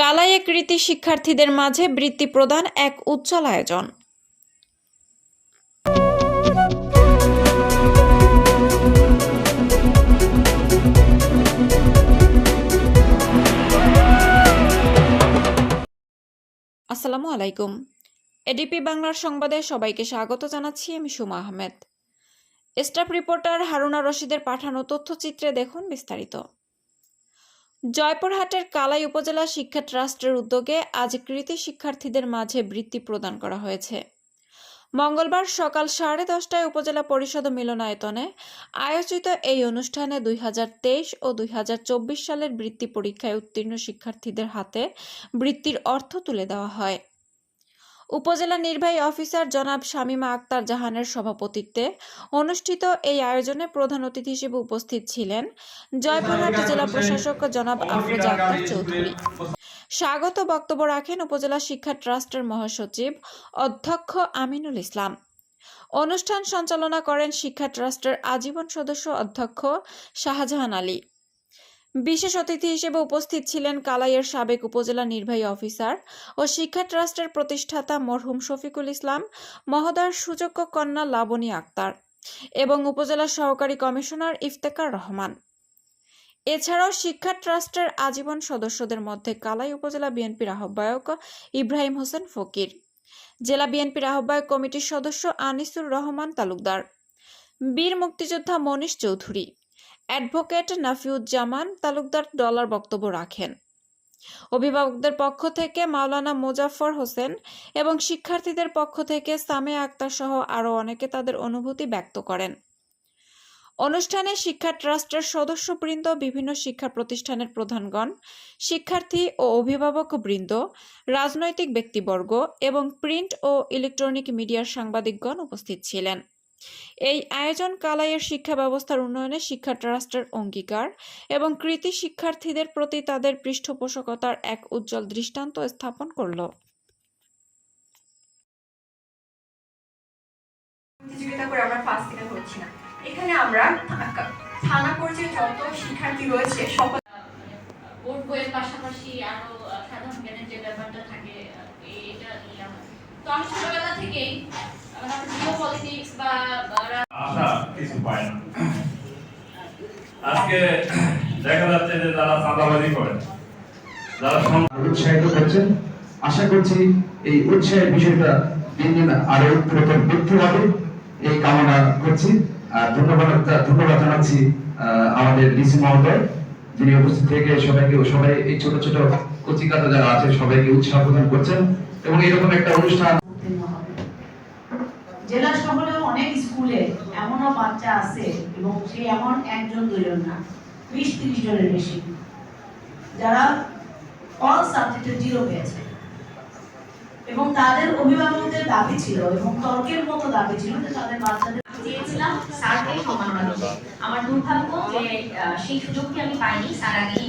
কালাইয়ে কৃতি শিক্ষার্থীদের মাঝে বৃত্তি প্রদান এক উজ্জ্বল আয়োজন। আসসালামু আলাইকুম। এডিপি বাংলার সংবাদে সবাইকে স্বাগত জানাচ্ছি আমি সুমা আহমেদ। স্টাফ রিপোর্টার হারুনা রশিদের পাঠানো তথ্যচিত্রে দেখুন বিস্তারিত। জয়পুরহাটের কালাই উপজেলা শিক্ষা ট্রাস্টের উদ্যোগে আজ কৃতি শিক্ষার্থীদের মাঝে বৃত্তি প্রদান করা হয়েছে। মঙ্গলবার সকাল সাড়ে দশটায় উপজেলা পরিষদ মিলনায়তনে আয়োজিত এই অনুষ্ঠানে দুই হাজার তেইশ ও দুই হাজার চব্বিশ সালের বৃত্তি পরীক্ষায় উত্তীর্ণ শিক্ষার্থীদের হাতে বৃত্তির অর্থ তুলে দেওয়া হয়। উপজেলা নির্বাহী অফিসার জনাব শামীমা আক্তার জাহানের সভাপতিত্বে অনুষ্ঠিত এই আয়োজনে প্রধান অতিথি হিসেবে উপস্থিত ছিলেন জয়পুরহাট জেলা প্রশাসক জনাব আফরোজা আক্তার চৌধুরী। স্বাগত বক্তব্য রাখেন উপজেলা শিক্ষা ট্রাস্টের মহাসচিব অধ্যক্ষ আমিনুল ইসলাম। অনুষ্ঠান সঞ্চালনা করেন শিক্ষা ট্রাস্টের আজীবন সদস্য অধ্যক্ষ শাহজাহান আলী। বিশেষ অতিথি হিসেবে উপস্থিত ছিলেন কালাইয়ের সাবেক উপজেলা নির্বাহী অফিসার ও শিক্ষা ট্রাস্টের প্রতিষ্ঠাতা মরহুম শফিকুল ইসলাম, মহোদয়ের সুযোগ্য কন্যা লাবণী আক্তার এবং উপজেলা সহকারী কমিশনার ইফতেকার রহমান। এছাড়াও শিক্ষা ট্রাস্টের আজীবন সদস্যদের মধ্যে কালাই উপজেলা বিএনপির আহ্বায়ক ইব্রাহিম হোসেন ফকির, জেলা বিএনপির আহ্বায়ক কমিটির সদস্য আনিসুর রহমান তালুকদার, বীর মুক্তিযোদ্ধা মনীষ চৌধুরী অ্যাডভোকেট নাফিউজ্জামান তালুকদার ডলার বক্তব্য রাখেন। অভিভাবকদের পক্ষ থেকে মাওলানা মোজাফফর হোসেন এবং শিক্ষার্থীদের পক্ষ থেকে সামে আক্তার সহ আরও অনেকে তাদের অনুভূতি ব্যক্ত করেন। অনুষ্ঠানে শিক্ষা ট্রাস্টের সদস্যবৃন্দ, বিভিন্ন শিক্ষা প্রতিষ্ঠানের প্রধানগণ, শিক্ষার্থী ও অভিভাবক বৃন্দ, রাজনৈতিক ব্যক্তিবর্গ এবং প্রিন্ট ও ইলেকট্রনিক মিডিয়ার সাংবাদিকগণ উপস্থিত ছিলেন। এই আয়োজন কালাইয়ের শিক্ষা ব্যবস্থার উন্নয়নে শিক্ষা ট্রাস্টের অঙ্গীকার এবং কৃতি শিক্ষার্থীদের প্রতি তাদের পৃষ্ঠপোষকতার এক উজ্জ্বল দৃষ্টান্ত স্থাপন করল প্রতিযোগিতা করে আমরা ফার্স্ট দিনে করছি না এখানে আমরা থানা পর্যায়ে যত শিক্ষার্থী রয়েছে সকল বোর্ড বইয়ের পাশাপাশি আরও সাধারণ জ্ঞানের যে ব্যাপারটা থাকে এটা। তো আমি ছোটবেলা থেকেই আশা কিছু পায় না। আজকে দেখা যাচ্ছে যে যারা চাঁদাবাজি করে যারা উৎসাহিত করছেন আশা করছি এই উৎসাহের বিষয়টা দিন দিন আরও উত্তরোত্তর বৃদ্ধি হবে। এই কামনা করছি। আর ধন্যবাদ ধন্যবাদ জানাচ্ছি আমাদের ডিসি মহোদয় যিনি উপস্থিত থেকে সবাইকে সবাই এই ছোট ছোট কচিকাতা যারা আছে সবাইকে উৎসাহ প্রদান করছেন। এবং এরকম একটা অনুষ্ঠান জেলা শহরেও অনেক স্কুলে এমনও বাচ্চা আছে এবং সে এমন একজন দুজন না, বিশ তিরিশ জনের বেশি। যারা অল সাবজেক্টে জিরো পেয়েছে। এবং তাদের অভিভাবকদের দাবি ছিল এবং তর্কের মতো দাবি ছিল যে তাদের বাচ্চাদের চেয়েছিলাম স্যারকে সম্মাননা আমার দুর্ভাগ্য যে সেই সুযোগটি আমি পাইনি। স্যার আগেই